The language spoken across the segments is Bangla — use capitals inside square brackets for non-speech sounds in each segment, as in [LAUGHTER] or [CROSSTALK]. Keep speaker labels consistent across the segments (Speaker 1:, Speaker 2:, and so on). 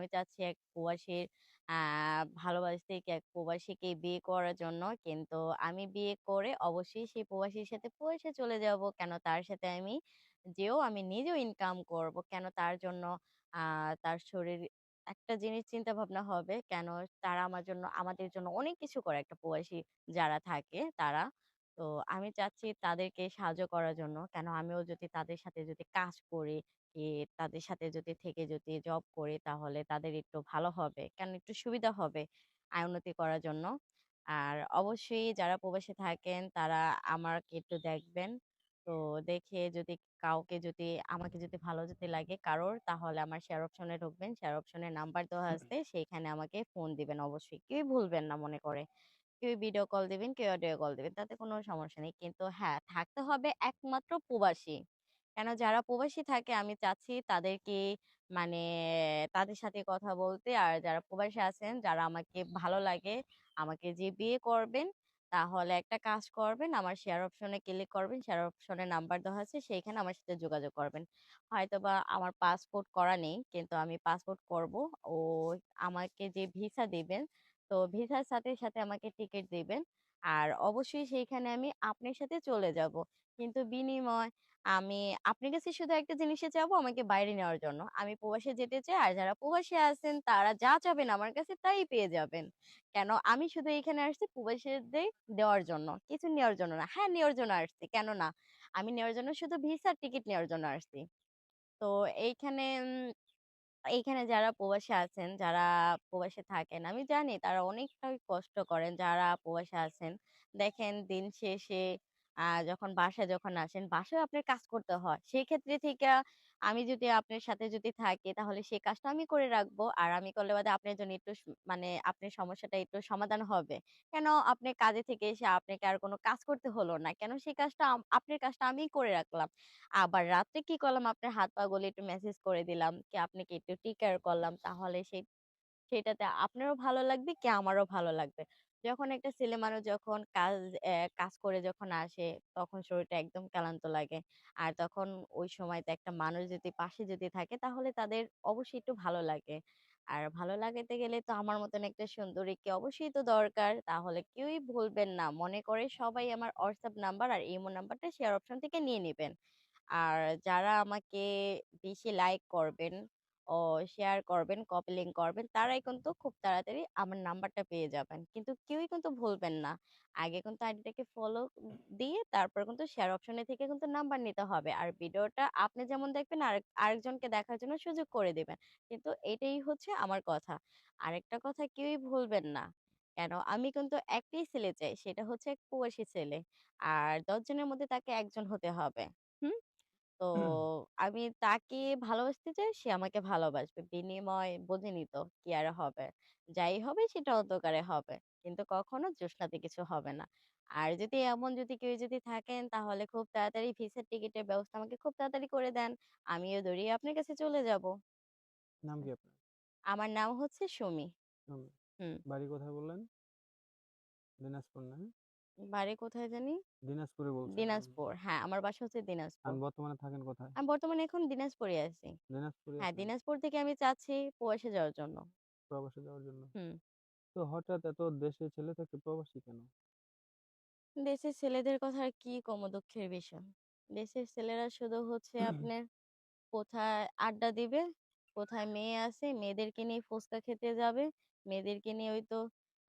Speaker 1: আমি চাচ্ছি এক প্রবাসীর ভালোবাসতে এক প্রবাসীকে বিয়ে করার জন্য। কিন্তু আমি বিয়ে করে অবশ্যই সেই প্রবাসীর সাথে প্রবাসে চলে যাব। কেন তার সাথে আমি যেয়েও আমি নিজেও ইনকাম করব। কেন তার জন্য তার শরীর একটা জিনিস চিন্তা ভাবনা হবে, কেন তারা আমার জন্য আমাদের জন্য অনেক কিছু করে একটা প্রবাসী যারা থাকে তারা। তো আমি চাচ্ছি তাদেরকে সাহায্য করার জন্য। কেন আমিও যদি তাদের সাথে যদি কাজ করি, কি তাদের সাথে যদি থেকে যদি জব করি তাহলে তাদের একটু ভালো হবে। কেন একটু সুবিধা হবে আয় উন্নতি করার জন্য। আর অবশ্যই যারা প্রবাসে থাকেন তারা আমাকে একটু দেখবেন। তো দেখে যদি কাউকে যদি আমাকে যদি ভালো যদি লাগে কারোর তাহলে আমার শেয়ার অপশনে ঢুকবেন। শেয়ার অপশনে নাম্বার দেওয়া আছে সেইখানে আমাকে ফোন দিবেন অবশ্যই। কেউই ভুলবেন না মনে করে। কেউ ভিডিও কল দিবেন, কেউ অডিও কল দিবেন। তাতে কোনো সমস্যা নেই। কিন্তু হ্যাঁ, থাকতে হবে একমাত্র প্রবাসী। কেন যারা প্রবাসী থাকে আমি চাচ্ছি তাদেরকে মানে তাদের সাথে কথা বলতে। আর যারা প্রবাসী আছেন, যারা আমাকে ভালো লাগে, আমাকে যে বিয়ে করবেন, তাহলে একটা কাজ করবেন, আমার শেয়ার অপশনে ক্লিক করবেন। শেয়ার অপশনে নাম্বার দেওয়া আছে, সেইখানে আমার সাথে যোগাযোগ করবেন। হয়তোবা আমার পাসপোর্ট করা নেই, কিন্তু আমি পাসপোর্ট করব। ও আমাকে যে ভিসা দিবেন তো ভিসার সাথে, সাথে আমাকে টিকিট দিবেন। আর অবশ্যই সেইখানে আমি আপনার সাথে চলে যাব। কিন্তু বিনিময় আমি আপনার কাছে শুধু একটা জিনিসই চাবো আমাকে বাইরে নেওয়ার জন্য। আমি প্রবাসে যেতে চাই। আর যারা প্রবাসী আছেন তারা যা চাবেন আমার কাছে তাই পেয়ে যাবেন। কেন আমি শুধু এখানে আসছি প্রবাসীদের দেওয়ার জন্য। কিছু নেওয়ার জন্য না। হ্যাঁ, নেওয়ার জন্য আসছি। কেন না? আমি নেওয়ার জন্য শুধু ভিসার টিকিট নেওয়ার জন্য আসছি। তো এইখানে এইখানে যারা প্রবাসে আছেন, যারা প্রবাসে থাকেন, আমি জানি তারা অনেকটাই কষ্ট করেন যারা প্রবাসে আছেন। দেখেন দিন শেষে যখন বাসায় যখন আসেন, বাসায়ও আপনার কাজ করতে হয়। সেক্ষেত্রে থেকে আমি যদি আপনার সাথে যদি থাকি তাহলে সেই কাজটা আমি করে রাখব। আর আমি করলে বাদে আপনার জন্য একটু মানে আপনার সমস্যাটা একটু সমাধান হবে। কেন আপনি কাজে থেকে এসে আপনাকে আর কোনো কাজ করতে হলো না। কেন সেই কাজটা আম আপনার কাজটা আমিই করে রাখলাম। আবার রাত্রে কি করলাম আপনার হাত পা গুলি একটু মেসেজ করে দিলাম কি আপনাকে একটু টেক কেয়ার করলাম। তাহলে সেই সেটাতে আপনারও ভালো লাগবে কি আমারও ভালো লাগবে। যখন একটা ছেলে মানুষ যখন কাজ কাজ করে যখন আসে, তখন শরীরটা একদম ক্লান্ত লাগে। আর তখন ওই সময়তে একটা মানুষ যদি পাশে যদি থাকে, তাহলে তাদের অবশ্যই একটু ভালো লাগে। আর ভালো লাগাতে গেলে তো আমার মতন একটা সুন্দরীকে অবশ্যই তো দরকার। তাহলে কেউই ভুলবেন না। মনে করে সবাই আমার হোয়াটসঅ্যাপ নাম্বার আর ইমো নাম্বারটা শেয়ার অপশন থেকে নিয়ে নেবেন আর যারা আমাকে বেশি লাইক করবেন শেয়ার করবেন, কপি করবেন, তারাই কিন্তু খুব তাড়াতাড়ি আমার নাম্বারটা পেয়ে যাবেন। কিন্তু কেউই কিন্তু ভুলবেন না। আগে কিন্তু আইডিটাকে ফলো দিয়ে তারপর কিন্তু শেয়ার অপশনে থেকে কিন্তু নাম্বার নিতে হবে। আর ভিডিওটা আপনি যেমন দেখবেন আর আরেকজনকে দেখার জন্য সুযোগ করে দেবেন কিন্তু এটাই হচ্ছে আমার কথা। আরেকটা কথা কেউই ভুলবেন না। কেন আমি কিন্তু একটাই ছেলে চাই, সেটা হচ্ছে প্রবাসী ছেলে। আর ১০ জনের মধ্যে তাকে একজন হতে হবে। হুম? তো আমি তাকে ভালোবাসতে চাই, সে আমাকে ভালোবাসবে। বিনিময় বোঝেনই তো কি আর হবে। যাই হবে সেটা অন্ধকারে হবে। কিন্তু কখনো জ্যোৎস্নাতে কিছু হবে না। আর যদি এমন যদি কেউ যদি থাকেন তাহলে খুব তাড়াতাড়ি ভিসার টিকেটের ব্যবস্থা আমাকে খুব তাড়াতাড়ি করে দেন। আমিও দৌড়িয়ে আপনার কাছে চলে যাব।
Speaker 2: নাম কি আপনার?
Speaker 1: আমার নাম হচ্ছে সুমি।
Speaker 2: সুমি।
Speaker 1: হুম।
Speaker 2: বাড়ি কোথায় বললেন? দিনাজপুর না?
Speaker 1: বাড়ি কোথায় জানি?
Speaker 2: দিনাজপুরে বলছেন।
Speaker 1: দিনাজপুর। হ্যাঁ, আমার বাসা হচ্ছে দিনাজপুর।
Speaker 2: এখন বর্তমানে থাকেন কোথায়?
Speaker 1: আমি বর্তমানে এখন দিনাজপুরে আছি।
Speaker 2: দিনাজপুরে
Speaker 1: হ্যাঁ, দিনাজপুর থেকে আমি চাচ্ছি প্রবাসে যাওয়ার জন্য।
Speaker 2: প্রবাসে যাওয়ার জন্য।
Speaker 1: হুম।
Speaker 2: তো হঠাৎ এত দেশের ছেলে থাকতে প্রবাসী কেন?
Speaker 1: দেশের ছেলেদের কথা আর কি কমু দুঃখের বিষয়। দেশের ছেলেরা শুধু হচ্ছে [CLEARS THROAT] আপনার কোথায় আড্ডা দিবে, কোথায় মেয়ে আছে, মেয়েদেরকে নিয়ে ফুচকা খেতে যাবে, মেয়েদেরকে নিয়ে ওই তো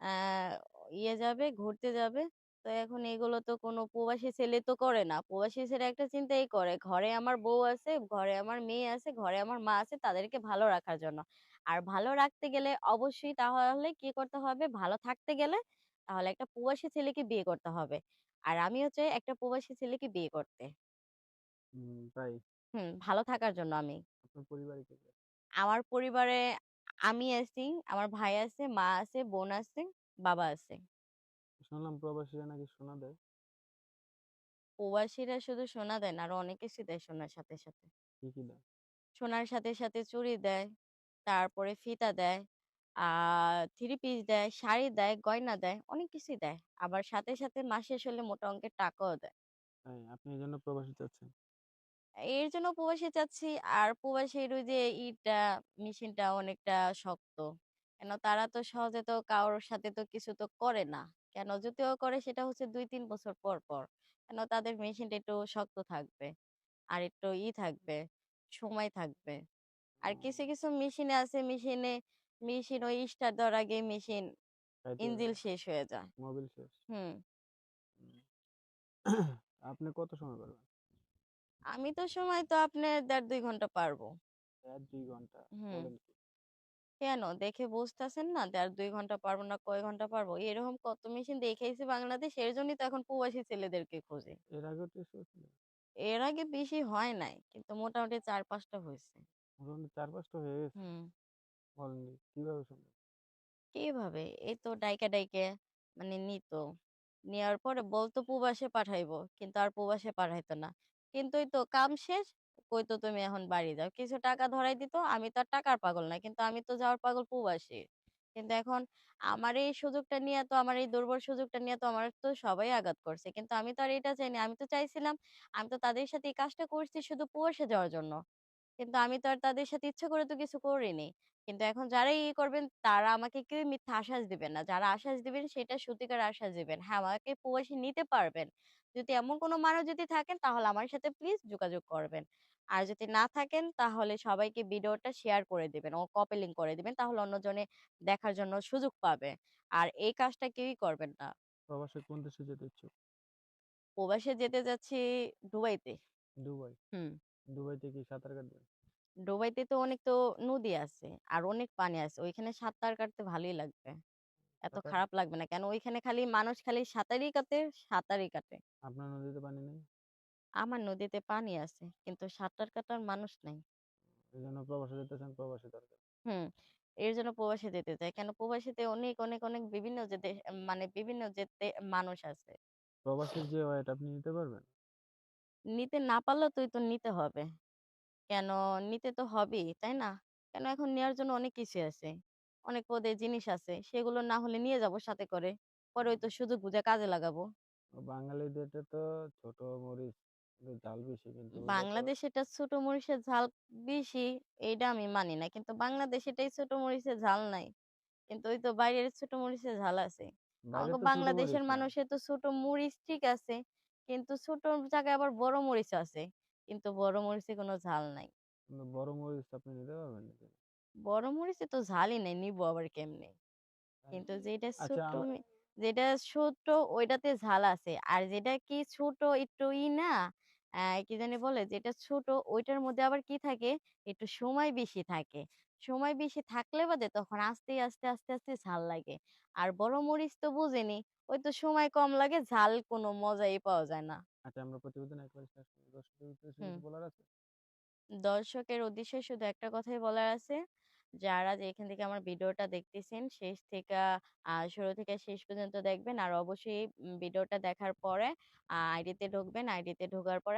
Speaker 1: আ ইয়ে যাবে, ঘুরতে যাবে। তো এখন এগুলো তো কোনো প্রবাসী ছেলে তো করে না। প্রবাসী ছেলে একটা চিন্তাই করে, ঘরে আমার বউ আছে, ঘরে আমার মেয়ে আছে, ঘরে আমার মা আছে, তাদেরকে ভালো রাখার জন্য। আর ভালো রাখতে গেলে অবশ্যই তাহলে কি করতে হবে, ভালো থাকতে গেলে তাহলে একটা প্রবাসী ছেলেকে বিয়ে করতে হবে। আর আমিও চাই একটা প্রবাসী ছেলেকে বিয়ে করতে।
Speaker 2: হুম, তাই?
Speaker 1: হুম, ভালো থাকার জন্য আমি।
Speaker 2: আপনার পরিবারে কে কে
Speaker 1: আমার পরিবারে আমি আছি, আমার ভাই আছে, মা আছে, বোন আছে, বাবা আছে।
Speaker 2: শুনলাম প্রবাসীরা নাকি সোনা দেয়।
Speaker 1: প্রবাসীরা শুধু সোনা দেয় না, আরও অনেক কিছু দেয় সোনার সাথে, সাথে।
Speaker 2: কি, কি দেয়?
Speaker 1: সোনার সাথে, সাথে চুড়ি দেয়, তারপরে ফিতা দেয়, আ থ্রি পিস দেয়, শাড়ি দেয়, গয়না দেয়, অনেক কিছুই দেয়। আবার সাথে, সাথে মাস শেষ হলে মোটা অঙ্কের টাকাও দেয়।
Speaker 2: আপনি এজন্য প্রবাসী চাচ্ছেন।
Speaker 1: এর জন্য প্রবাসী চাচ্ছি। আর প্রবাসীর ওই যে ইটা মেশিনটা অনেকটা শক্ত। কেন তারা তো সহজে তো কারোর সাথে তো কিছু তো করে না। কেন যদিও করে সেটা হচ্ছে ২-৩ বছর পর, পর। কেন তাদের মেশিনটা একটু শক্ত থাকবে। আর একটু ই থাকবে, সময় থাকবে। আর কিছু, কিছু মেশিনে আছে মেশিনে মেশিন ওই স্টার্ট দেওয়ার আগে মেশিন
Speaker 2: খাইতে
Speaker 1: ইঞ্জিল শেষ হয়ে যায়।
Speaker 2: মোবিল শেষ।
Speaker 1: হুম। [CLEARS THROAT]
Speaker 2: আপনি কত সময় পারবেন?
Speaker 1: আমি তো সময় তো আপনার ১.৫-২ ঘণ্টা পারব।
Speaker 2: ১-২ ঘণ্টা
Speaker 1: হুম। কেন? দেখে বুঝতেছেন না ১.৫-২ ঘণ্টা পারব না কয় ঘণ্টা পারব? এরকম কত মেশিন দেখাইছে বাংলাদেশ এর জন্যই তো এখন প্রবাসী ছেলেদেরকে খোঁজে
Speaker 2: এর টেস্ট হয়েছিল?
Speaker 1: এর আগে বেশি হয় নাই। কিন্তু মোটামুটি ৪-৫ টা হইছে।
Speaker 2: মোটামুটি ৪-৫ টা হয়ে গেছে?
Speaker 1: হুম।
Speaker 2: বলেন কি? কীভাবে সম্ভব?
Speaker 1: কীভাবে? এই তো ডাইকা, ডাইকা মানে নিত। নেওয়ার পরে বলতো প্রবাসে পাঠাইবো। কিন্তু আর প্রবাসে পাঠাইতো না। কিন্তু এই তো কাম শেষ, কইতো তুমি এখন বাড়ি যাও। কিছু টাকা ধরাই দিত। আমি তো আর টাকার পাগল না। কিন্তু আমি তো যাওয়ার পাগল প্রবাসী। কিন্তু এখন আমার এই সুযোগটা নিয়ে তো আমার এই দুর্বল সুযোগটা নিয়ে তো আমার তো সবাই আঘাত করছে। কিন্তু আমি তো আর এটা চাইনি। আমি তো চাইছিলাম আমি তো তাদের সাথে এই কাজটা করছি শুধু প্রবাসে যাওয়ার জন্য। কিন্তু আমি তো আর তাদের সাথে ইচ্ছা করে তো কিছু করিনি। কিন্তু এখন যারাই ই করবেন তারা আমাকে কেউ মিথ্যা আশ্বাস দিবেন না। যারা আশ্বাস দিবেন সেটা সত্যিকার আশ্বাস দিবেন। হ্যাঁ, আমাকে প্রবাসী নিতে পারবেন। যদি এমন কোনো মানুষ যদি থাকেন তাহলে আমার সাথে প্লিজ যোগাযোগ করবেন। আর যদি না থাকেন তাহলে সবাইকে ভিডিওটা শেয়ার করে দিবেন ও কপি লিংক করে দিবেন। তাহলে অন্যজনে দেখার জন্য সুযোগ পাবে। আর এই কাজটা কেউই করবেন না।
Speaker 2: প্রবাসে কোন দেশে যেতে ইচ্ছুক?
Speaker 1: প্রবাসে যেতে যাচ্ছি দুবাইতে।
Speaker 2: দুবাই।
Speaker 1: হুম।
Speaker 2: দুবাইতে কি সাঁতার কাটবেন?
Speaker 1: দুবাইতে তো অনেক তো নদী আছে। আর অনেক পানি আছে। ওইখানে সাঁতার কাটতে ভালোই লাগবে। এত খারাপ লাগবে না। কেন ওইখানে খালি মানুষ খালি সাঁতারই কাটে, সাঁতারই কাটে।
Speaker 2: আপনার নদীতে পানি নেই?
Speaker 1: আমার নদীতে পানি আছে। কিন্তু সাঁতার কাটার মানুষ নাই।
Speaker 2: প্রবাসে যেতেছেন, প্রবাসী দরকার।
Speaker 1: হুম। এর জন্য প্রবাসে যেতে চাই। কেন প্রবাসীতে অনেক, অনেক, অনেক বিভিন্ন যেতে মানে বিভিন্ন যেতে মানুষ আছে।
Speaker 2: প্রবাসীর যে ওয়েট আপনি নিতে পারবেন?
Speaker 1: নিতে না পারলেও তো, তো নিতে হবে। কেন নিতে তো হবেই, তাই না? কেন এখন নেওয়ার জন্য অনেক কিছু আছে। অনেক পদে জিনিস আছে। সেগুলো না হলে নিয়ে যাব সাথে করে। পরে ওই তো সুযোগ বুঝে কাজে লাগাবো।
Speaker 2: বাঙালিদেরটা তো ছোট মরিচ ঝাল বেশি কিন্তু ওইটা তো
Speaker 1: ছোট মরিচের ঝাল বেশি, এইটা আমি মানি না। কিন্তু বাংলাদেশেরটাই ছোট মরিচের ঝাল নাই। কিন্তু ওই তো বাইরের ছোট মরিচের ঝাল আছে। বাংলাদেশের মানুষের তো ছোট মরিচ ঠিক আছে। কিন্তু ছোট জায়গায় আবার বড় মরিচ আছে। কিন্তু বড় মরিচে কোনো ঝাল নাই।
Speaker 2: বড় মরিচ আপনি নিতে পারবেন?
Speaker 1: বড় মরিচে তো ঝালই নাই, নিবো আবার কেমনে? কিন্তু যেটা
Speaker 2: আচ্ছা
Speaker 1: ছোট যেটা ছোট ওইটাতে ঝাল আছে। আর যেটা কি ছোট একটু ই না, কি জানি বলে? যেটা ছোট ওইটার মধ্যে আবার কি থাকে? একটু সময় বেশি থাকে। সময় বেশি থাকলে বাদে তখন আস্তে, আস্তে, আস্তে, আস্তে ঝাল লাগে। আর বড় মরিচ তো বুঝেনি ওই তো সময় কম লাগে, ঝাল কোনো মজাই পাওয়া যায় না।
Speaker 2: আচ্ছা আমরা প্রতিবেদন একবারে শেষ করি। দর্শকদের উদ্দেশ্যে বলার আছে?
Speaker 1: দর্শকের উদ্দেশ্যে শুধু একটা কথাই বলার আছে। যারা যেখান থেকে আমার ভিডিওটা দেখতেছেন, শেষ থেকে শুরু থেকে শেষ পর্যন্ত দেখবেন। আর অবশ্যই ভিডিওটা দেখার পরে আইডিতে ঢুকবেন। আইডিতে ঢোকার পরে